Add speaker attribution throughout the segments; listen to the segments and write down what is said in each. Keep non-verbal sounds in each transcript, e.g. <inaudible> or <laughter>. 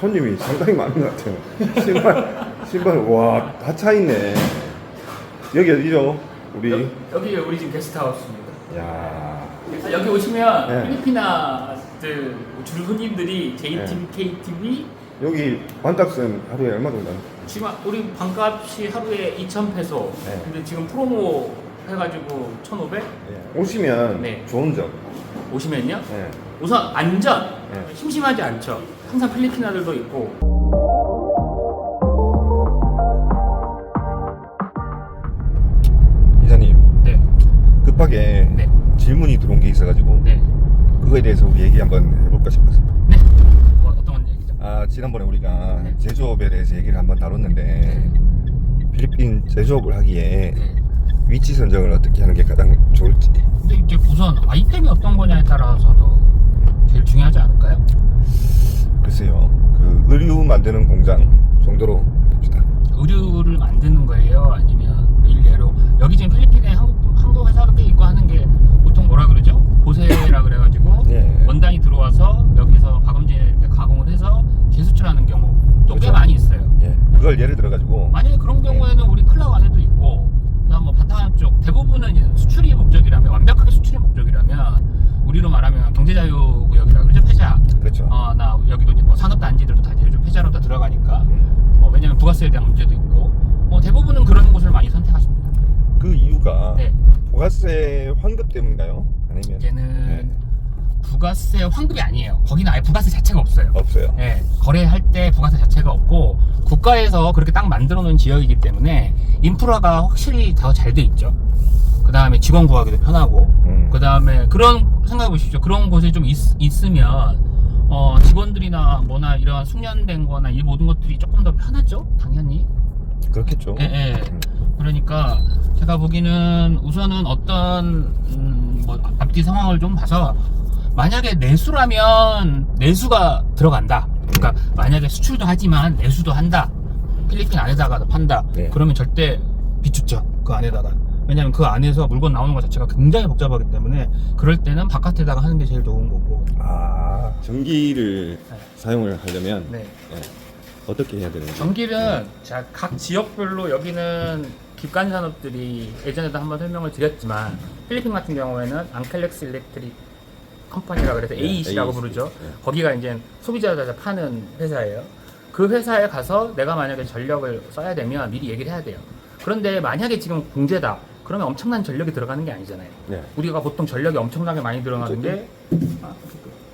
Speaker 1: 손님이 상당히 많은 것 같아요. 신발, 신발, 와, 다 차 있네. 여기 어디죠? 우리.
Speaker 2: 여기 우리 지금 게스트하우스입니다.
Speaker 1: 야
Speaker 2: 그래서 여기 오시면
Speaker 1: 네.
Speaker 2: 필리피나들 주 손님들이 JTV,
Speaker 1: 네.
Speaker 2: KTV
Speaker 1: 여기 완딱슨 하루에 얼마 정도? 하는
Speaker 2: 지금 우리 반값이 하루에 2,000페소.
Speaker 1: 네.
Speaker 2: 근데 지금 프로모 해가지고 1,500
Speaker 1: 예. 오시면
Speaker 2: 네.
Speaker 1: 좋은 점.
Speaker 2: 오시면요.
Speaker 1: 예.
Speaker 2: 우선 안전
Speaker 1: 네.
Speaker 2: 심심하지 않죠. 항상 필리피나들도 있고
Speaker 1: 이사님,
Speaker 2: 네,
Speaker 1: 급하게
Speaker 2: 네.
Speaker 1: 질문이 들어온 게 있어가지고
Speaker 2: 네,
Speaker 1: 그거에 대해서 우리 얘기 한번 해볼까 싶어서.
Speaker 2: 네. 뭐 어떤 얘기죠?
Speaker 1: 아 지난번에 우리가
Speaker 2: 네.
Speaker 1: 제조업에 대해서 얘기를 한번 다뤘는데 필리핀 제조업을 하기에
Speaker 2: 네.
Speaker 1: 위치 선정을 어떻게 하는 게 가장 좋을지
Speaker 2: 근데 이제 우선 아이템이 어떤 거냐에 따라서도 제일 중요하지 않을까요?
Speaker 1: 글쎄요 그 의류 만드는 공장 정도로 봅시다
Speaker 2: 의류를 만드는 거예요? 아니면 일례로 여기 지금 필리핀에 한국 한국 회사도 꽤 있고 하는 게 보통 뭐라 그러죠? 보세라 그래가지고 <laughs>
Speaker 1: 네.
Speaker 2: 원단이 들어와서 여기서 박음질 가공을 해서 재수출하는 경우 또꽤
Speaker 1: 그렇죠.
Speaker 2: 많이 있어요.
Speaker 1: 예 그걸 예를 들어 가지고
Speaker 2: 만약에 그런 경우에는 우리 클라우 안에도 있고 그다음 뭐 바탕 쪽 대부분은 수출이 목적이라면 완벽하게 수출이 목적이라면 우리로 말하면 경제자유구역이라 그러죠 폐자
Speaker 1: 그렇죠
Speaker 2: 어 나 여기도 이제 뭐 산업단지들도 다 이제 요즘 폐자로 다 들어가니까
Speaker 1: 음.
Speaker 2: 뭐 왜냐면 부가세에 대한 문제도 있고 뭐 대부분은 그런 곳을 많이 선택하십니다.
Speaker 1: 그 이유가
Speaker 2: 네,
Speaker 1: 부가세 환급 때문인가요? 아니면
Speaker 2: 이제는
Speaker 1: 네.
Speaker 2: 부가세 환급이 아니에요. 거기는 아예 부가세 자체가 없어요.
Speaker 1: 없어요
Speaker 2: 예, 거래할 때 부가세 자체가 없고 국가에서 그렇게 딱 만들어 놓은 지역이기 때문에 인프라가 확실히 더 잘 돼 있죠. 그 다음에 직원 구하기도 편하고,
Speaker 1: 음.
Speaker 2: 그 다음에 그런 생각해 보십시오. 그런 곳에 좀 있, 있으면 어, 직원들이나 뭐나 이런 숙련된 거나 이 모든 것들이 조금 더 편하죠. 당연히.
Speaker 1: 그렇겠죠
Speaker 2: 예, 예.
Speaker 1: 음.
Speaker 2: 그러니까 제가 보기에는 우선은 어떤 음, 뭐 앞뒤 상황을 좀 봐서 만약에 내수라면 내수가 들어간다. 그러니까 만약에 수출도 하지만 내수도 한다. 필리핀 안에다가 판다.
Speaker 1: 네.
Speaker 2: 그러면 절대 비추죠. 그 안에다가. 왜냐면 그 안에서 물건 나오는 것 자체가 굉장히 복잡하기 때문에 그럴 때는 바깥에다가 하는 게 제일 좋은 거고.
Speaker 1: 아 전기를
Speaker 2: 네.
Speaker 1: 사용을 하려면
Speaker 2: 네.
Speaker 1: 예, 어떻게 해야 되는지
Speaker 2: 전기는 자, 각 지역별로 여기는 기관 산업들이 예전에도 한번 설명을 드렸지만 필리핀 같은 경우에는 앙켈렉스 일렉트릭 컴퍼니라 그래서
Speaker 1: 네,
Speaker 2: AEC라고
Speaker 1: AEC.
Speaker 2: 부르죠.
Speaker 1: 네.
Speaker 2: 거기가 이제 소비자들 파는 회사예요. 그 회사에 가서 내가 만약에 전력을 써야 되면 미리 얘기를 해야 돼요. 그런데 만약에 지금 공제다. 그러면 엄청난 전력이 들어가는 게 아니잖아요.
Speaker 1: 네.
Speaker 2: 우리가 보통 전력이 엄청나게 많이 들어가는 게 아,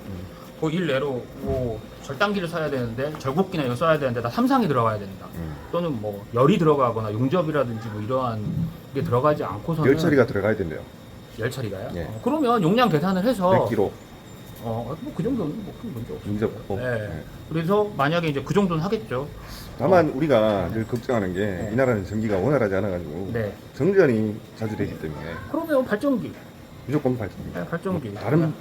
Speaker 1: 음.
Speaker 2: 그 일례로 뭐 절단기를 써야 되는데 절곡기나 이거 써야 되는데 다 삼상이 들어가야 된다.
Speaker 1: 음.
Speaker 2: 또는 뭐 열이 들어가거나 용접이라든지 뭐 이러한 게 들어가지 않고서는
Speaker 1: 열 처리가 들어가야 된대요
Speaker 2: 열 처리가요?
Speaker 1: 예.
Speaker 2: 어, 그러면 용량 계산을 해서
Speaker 1: 100kg
Speaker 2: 어, 뭐 그 정도는 뭐 큰 문제 없어요.
Speaker 1: 없고
Speaker 2: 네.
Speaker 1: 예.
Speaker 2: 그래서 만약에 이제 그 정도는 하겠죠.
Speaker 1: 다만 우리가 늘 걱정하는 게이
Speaker 2: 네.
Speaker 1: 나라는 전기가 원활하지 않아가지고
Speaker 2: 네.
Speaker 1: 정전이 자주 되기 때문에
Speaker 2: 그러면 발전기,
Speaker 1: 무조건 발전기.
Speaker 2: 네, 발전기.
Speaker 1: 다른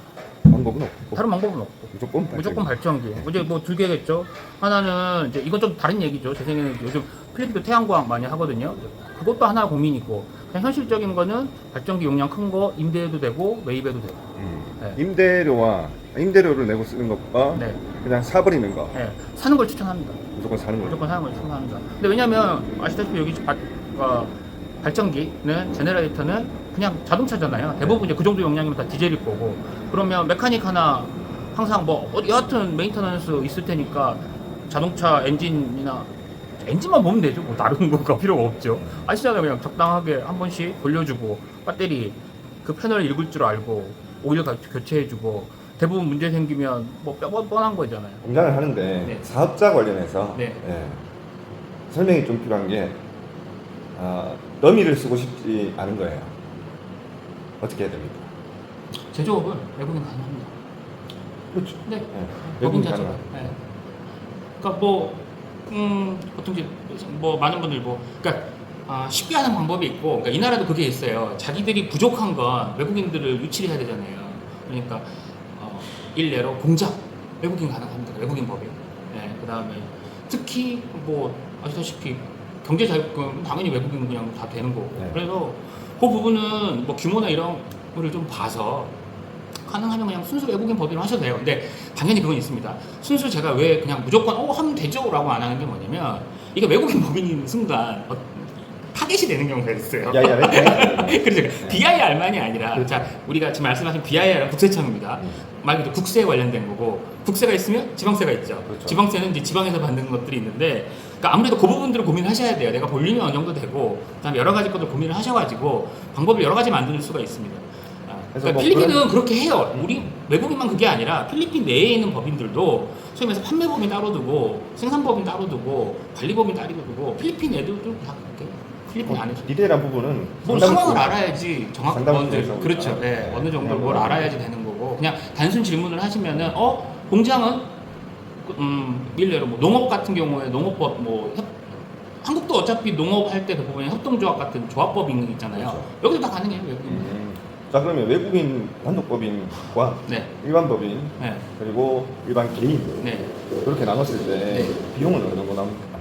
Speaker 1: 방법은 없고
Speaker 2: 다른 방법은 없고.
Speaker 1: 무조건 발전기.
Speaker 2: 무조건 발전기. 이제 뭐 두 개겠죠. 하나는 이제 이건 좀 다른 얘기죠. 제 생각에는 요즘 필리핀도 태양광 많이 하거든요. 그것도 하나 고민이고 그냥 현실적인 거는 발전기 용량 큰 거 임대해도 되고 매입해도 되고.
Speaker 1: 음.
Speaker 2: 네.
Speaker 1: 임대료와 임대료를 내고 쓰는 것과
Speaker 2: 네.
Speaker 1: 그냥 사버리는 거
Speaker 2: 네. 사는 걸 추천합니다.
Speaker 1: 무조건 사는 거죠.
Speaker 2: 무조건 사는 걸 추천합니다. 근데 왜냐면 아시다시피 여기 바, 어, 발전기는 제네레이터는 그냥 자동차잖아요. 대부분 이제 그 정도 용량이면 다 디젤일 거고. 그러면 메카닉 하나 항상 뭐 어디 여하튼 메인터넌스 있을 테니까 자동차 엔진이나 엔진만 보면 되죠. 뭐 다른 거가 필요가 없죠. 아시잖아요. 그냥 적당하게 한 번씩 돌려주고 배터리 그 패널 읽을 줄 알고 오일 가- 교체해주고 대부분 문제 생기면 뭐 뼈- 뻔한 거잖아요.
Speaker 1: 공장을 하는데
Speaker 2: 네.
Speaker 1: 사업자 관련해서
Speaker 2: 네.
Speaker 1: 예, 설명이 좀 필요한 게 아, 더미를 쓰고 싶지 않은 거예요. 어떻게 해야 됩니까?
Speaker 2: 제조업은 외국인 가능합니다.
Speaker 1: 그렇죠.
Speaker 2: 네.
Speaker 1: 예,
Speaker 2: 법인
Speaker 1: 외국인. 가능한.
Speaker 2: 네. 그러니까 뭐, 음, 보통 이제 뭐 많은 분들 뭐, 그러니까 아, 쉽게 하는 방법이 있고, 그러니까 이 나라도 그게 있어요. 자기들이 부족한 건 외국인들을 유치를 해야 되잖아요. 그러니까 어, 일례로 공장 외국인 가능합니다. 외국인 법이. 네. 그 다음에 특히 뭐 아시다시피 경제 자유금 당연히 외국인 그냥 다 되는 거고.
Speaker 1: 네.
Speaker 2: 그래서 그 부분은 뭐 규모나 이런 거를 좀 봐서 가능하면 그냥 순수 외국인 법인으로 하셔도 돼요. 근데 당연히 그건 있습니다. 순수 제가 왜 그냥 무조건 어 하면 되죠라고 안 하는 게 뭐냐면 이게 외국인 법인인 순간 어, 타겟이 되는 경우가 있어요.
Speaker 1: 야, 야, 야. <laughs>
Speaker 2: 그렇죠. BIR만이 아니라
Speaker 1: 그렇죠.
Speaker 2: 자 우리가 지금 말씀하신 BIR은 국세청입니다.
Speaker 1: 음.
Speaker 2: 말 그대로 국세에 관련된 거고 국세가 있으면 지방세가 있죠.
Speaker 1: 그렇죠.
Speaker 2: 지방세는 이제 지방에서 받는 것들이 있는데 그러니까 아무래도 그 부분들을 고민하셔야 돼요. 내가 볼륨이 어느 정도 되고 그다음에 여러 가지 것들 고민을 하셔가지고 방법을 여러 가지 만들 수가 있습니다. 아,
Speaker 1: 그래서
Speaker 2: 그러니까
Speaker 1: 뭐
Speaker 2: 필리핀은 그렇게 해요. 우리 외국인만 그게 아니라 필리핀 내에 있는 법인들도 소위 말해서 판매법인 따로 두고 생산법인 따로 두고 관리법인 따로 두고 필리핀 애들도 다 그렇게. 필리핀 안에
Speaker 1: 디테일한 부분은
Speaker 2: 뭐 상황을 알아야지 정확
Speaker 1: 상당
Speaker 2: 어느
Speaker 1: 부분에서
Speaker 2: 그렇죠. 네. 어느 정도 뭘
Speaker 1: 뭐-
Speaker 2: 알아야지 되는 거고 그냥 단순 질문을 하시면은 어 공장은 그, 음 일례로 뭐 농업 같은 경우에 농업법 뭐 협, 한국도 어차피 농업 할때 보면 협동조합 같은 조합법이 있잖아요.
Speaker 1: 그렇죠.
Speaker 2: 여기도 다 가능해요. 여기.
Speaker 1: 음. 자 그러면 외국인 단독법인과
Speaker 2: 네,
Speaker 1: 일반 법인
Speaker 2: 네,
Speaker 1: 그리고 일반 개인
Speaker 2: 네.
Speaker 1: 그렇게 나눴을 때
Speaker 2: 네.
Speaker 1: 비용은 어느 정도 나옵니까?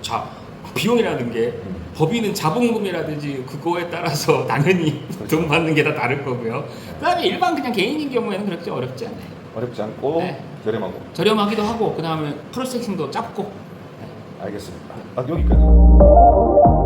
Speaker 2: 자 비용이라는 게
Speaker 1: 음.
Speaker 2: 법인은 자본금이라든지 그거에 따라서 <laughs> 당연히
Speaker 1: 그렇죠.
Speaker 2: 돈 받는 게 다 다를 거고요. 그다음에 일반 그냥 개인인 경우에는 그렇게 어렵지 않아요.
Speaker 1: 어렵지 않고
Speaker 2: 네.
Speaker 1: 저렴하고
Speaker 2: 저렴하기도 하고 그다음에 프로세싱도 짧고
Speaker 1: 알겠습니다. 아 여기까지.